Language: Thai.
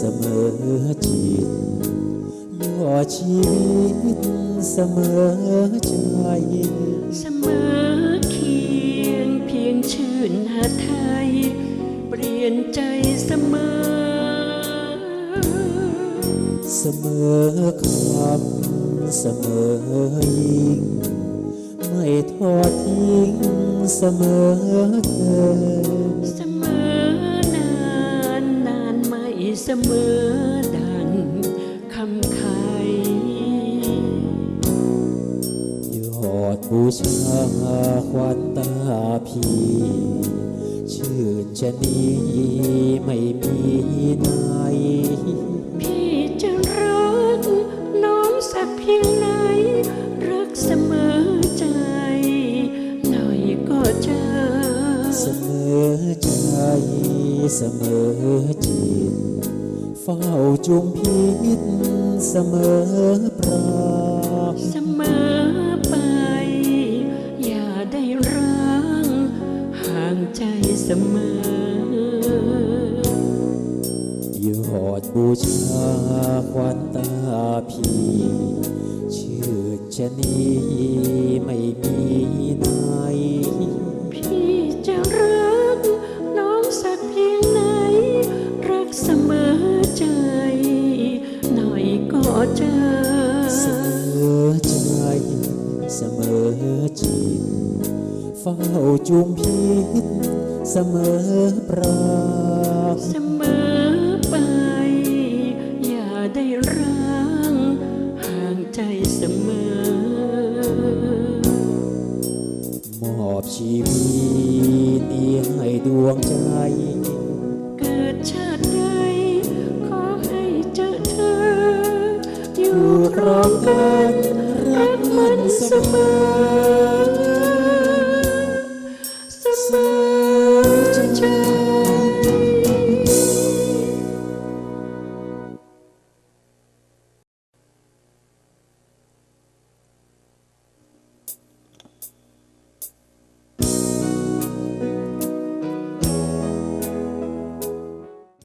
สมอจิตย่อชีวิตเสมอใจเสมอเคียงเพียงชื่นหาไทย เปลี่ยนใจเสมอ เสมอคำเสมอยิงไม่ทอดทิ้งเสมอเกิน เสมอดังคำไขยอดบูชาควันตาพีชื่นชะนีไม่มีไหนพี่จะรักน้องสักเพียงไหน รักเสมอใจ หน่อยก็เจอ เสมอใจเสมอจิต เฝ้าจุมพิษเสมอปราบเสมอไป อย่าได้ร้าง ห่างใจเสมอยอดบูชาควันตาพี่ ชื่นชะนีไม่มีนพี่ เจอเสมอใจเสมอจิตเฝ้าจุมพิษเสมอปราบเสมอไป อย่าได้ร้างห่างใจเสมอ มอบชีวิตนี้ให้ดวงใจ ครองกันรักมันเสมอ